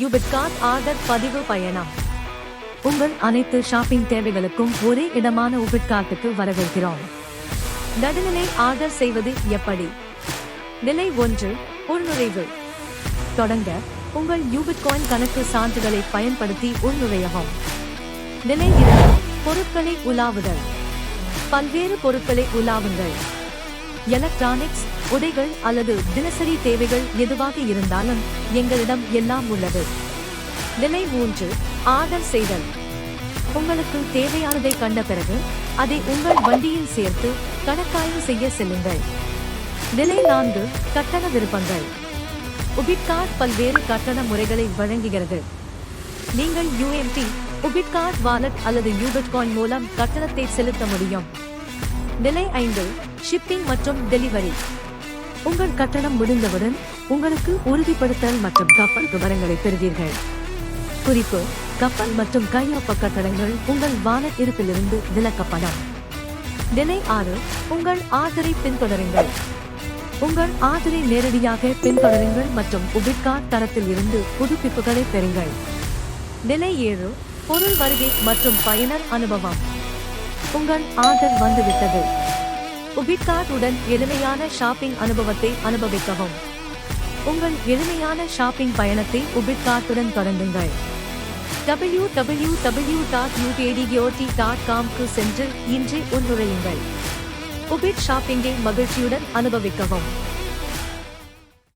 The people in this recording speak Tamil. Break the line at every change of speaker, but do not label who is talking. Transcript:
யூபிட்கார்ட் ஆர்டர் பதிவு பயணம். உங்கள் அனைத்து ஷாப்பிங் தேவைகளுக்கும் ஒரே இடமான உபிட்கார்ட்டுக்கு வரவேற்கிறோம். நடுநிலை ஆர்டர் செய்வது எப்படி? நிலை ஒன்று உள்நுழைவு. தொடங்க உங்கள் யூபிட்காயின் கணக்கு சான்றுகளை பயன்படுத்தி உள்நுழையவும். நிலை இரண்டு பொருட்களை உலாவுதல். பல்வேறு பொருட்களை உலாவுங்கள். எலக்ட்ரானிக்ஸ் உடைகள் அல்லது தினசரி தேவைகள் எதுவாக இருந்தாலும் எங்களிடம் எல்லாம் உள்ளது. நிலை மூன்று ஆர்டர் செய்தல். உங்களுக்கு தேவையானதை கண்ட பிறகு அதை உங்கள் வண்டியில் சேர்த்து கணக்காய்வு செய்ய செல்லுங்கள். நிலை நான்கு கட்டண விருப்பங்கள். உபிட்கார்ட் பல்வேறு கட்டண முறைகளை வழங்குகிறது. நீங்கள் யூஎம்பி உபிட்கார்ட் வாலெட் அல்லது யூபிட்காயின் மூலம் கட்டணத்தை செலுத்த முடியும். நிலை ஐந்து ஷிப்பிங் மற்றும் டெலிவரி. உங்கள் கட்டணம் முடிந்தவுடன் உங்களுக்கு உறுதிப்படுத்தல் மற்றும் கப்பல் விவரங்களை பெறுவீர்கள். குறிப்பு கப்பல் மற்றும் கையொப்ப கட்டணங்கள் உங்கள் வான இருப்பிலிருந்து விலக்கப்படும். நிலை ஆறு உங்கள் ஆதரை பின்தொடருங்கள். உங்கள் ஆதரை நேரடியாக பின்தொடருங்கள் மற்றும் உபிட்கார்ட் தரத்தில் இருந்து புதுப்பிப்புகளை பெறுங்கள். நிலை ஏழு பொருள் வருகை மற்றும் பயனர் அனுபவம். உங்கள் ஆதர் வந்துவிட்டது. உபிட்கார்ட் உடன் எளிமையான ஷாப்பிங் அனுபவத்தை அனுபவிக்கவும். உங்கள் எளிமையான ஷாப்பிங் பயணத்தை உபிட்கார்ட்டுடன் தொடங்குங்கள். டபிள்யூ டபிள்யூ டபிள்யூ டாட் யூடிஏடிஓடி டாட் காம்க்கு சென்று இன்றே உள்நுழையுங்கள் உபிட் ஷாப்பிங்கை மகிழ்ச்சியுடன் அனுபவிக்கவும்.